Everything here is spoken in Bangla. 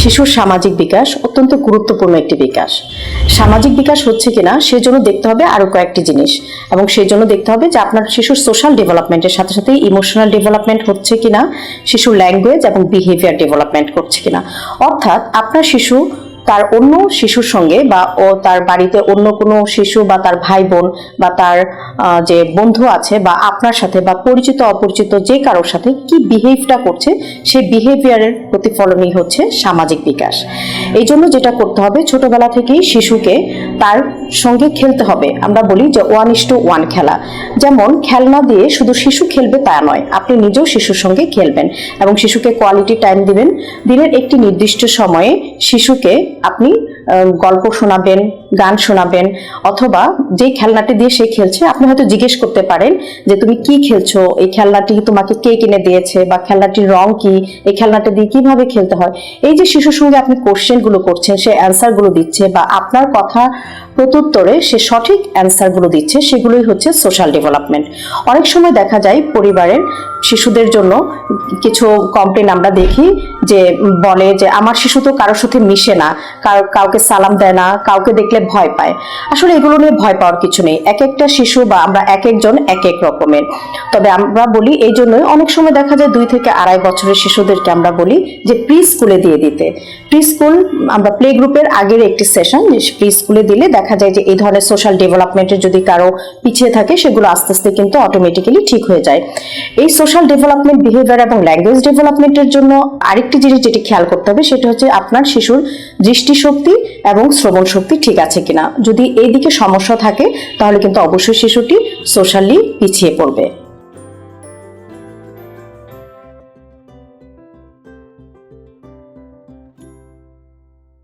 শিশুর সামাজিক বিকাশ অত্যন্ত গুরুত্বপূর্ণ একটি বিকাশ। সামাজিক বিকাশ হচ্ছে কিনা সেজন্য দেখতে হবে আরও কয়েকটি জিনিস এবং সেই জন্য দেখতে হবে যে আপনার শিশুর সোশ্যাল ডেভেলপমেন্টের সাথে সাথে ইমোশনাল ডেভেলপমেন্ট হচ্ছে কিনা, শিশুর ল্যাঙ্গুয়েজ এবং বিহেভিয়ার ডেভেলপমেন্ট করছে কিনা। অর্থাৎ আপনার শিশু তার অন্য শিশুর সঙ্গে বা ও তার বাড়িতে অন্য কোনো শিশু বা তার ভাই বোন বা তার যে বন্ধু আছে বা আপনার সাথে বা পরিচিত অপরিচিত যে কারোর সাথে কি বিহেভটা করছে, সেই বিহেভিয়ারের প্রতিফলনই হচ্ছে সামাজিক বিকাশ। এই জন্য যেটা করতে হবে, ছোটবেলা থেকেই শিশুকে তার সঙ্গে খেলতে হবে। আমরা বলি যে ওয়ান ইস টু ওয়ান খেলা। যেমন খেলনা দিয়ে শুধু শিশু খেলবে তা নয়, আপনি নিজেও শিশুর সঙ্গে খেলবেন এবং শিশুকে কোয়ালিটি টাইম দিবেন। দিনের একটি নির্দিষ্ট সময়ে শিশুকে আপনি গল্প শোনাবেন, গান শোনাবেন, অথবা যে খেলনাটি দিয়ে সে খেলছে, আপনি হয়তো জিজ্ঞেস করতে পারেন যে তুমি কি খেলছো? এই খেলনাটি তোমাকে কে কিনে দিয়েছে? বা খেলনাটির রং কি? এই খেলনাটি দিয়ে কীভাবে খেলতে হয়? এই যে শিশুর সঙ্গে আপনি কোশ্চেনগুলো করছেন, সে অ্যান্সারগুলো দিচ্ছে, বা আপনার কথা প্রত্যুত্তরে সে সঠিক অ্যান্সারগুলো দিচ্ছে, সেগুলোই হচ্ছে সোশ্যাল ডেভেলপমেন্ট। অনেক সময় দেখা যায় পরিবারের শিশুদের জন্য কিছু কমপ্লেন আমরা দেখি যে বলে যে, আমার শিশু তো কারোর সাথে মিশে না কাউকে সালাম দেয় না, কাউকে দেখলে ভয় পায়। আসলে এগুলো নিয়ে ভয় পাওয়ার কিছু নেই। এক একটা শিশু বা আমরা এক একজন এক এক রকমের। তবে আমরা বলি এই জন্যই অনেক সময় দেখা যায় দুই থেকে আড়াই বছরের শিশুদেরকে আমরা বলি যে প্রি স্কুলে দিয়ে দিতে। প্রি স্কুল আমরা প্লে গ্রুপের আগের একটি সেশন প্রি স্কুলে দিলে দেখা যায় যে এই ধরনের সোশ্যাল ডেভেলপমেন্টের যদি কারও পিছিয়ে থাকে, সেগুলো আস্তে আস্তে কিন্তু অটোমেটিক্যালি ঠিক হয়ে যায়। এই সোশ্যাল ডেভেলপমেন্ট বিহেভিয়ার এবং ল্যাঙ্গুয়েজ ডেভেলপমেন্টের জন্য আরেকটি জিনিস যেটি খেয়াল করতে হবে, সেটা হচ্ছে আপনার শিশুর দৃষ্টিশক্তি এবং শ্রবণ শক্তি ঠিক আছে কিনা। যদি এই দিকে সমস্যা থাকে, তাহলে কিন্তু অবশ্যই শিশুটি সোশ্যালি পিছিয়ে পড়বে।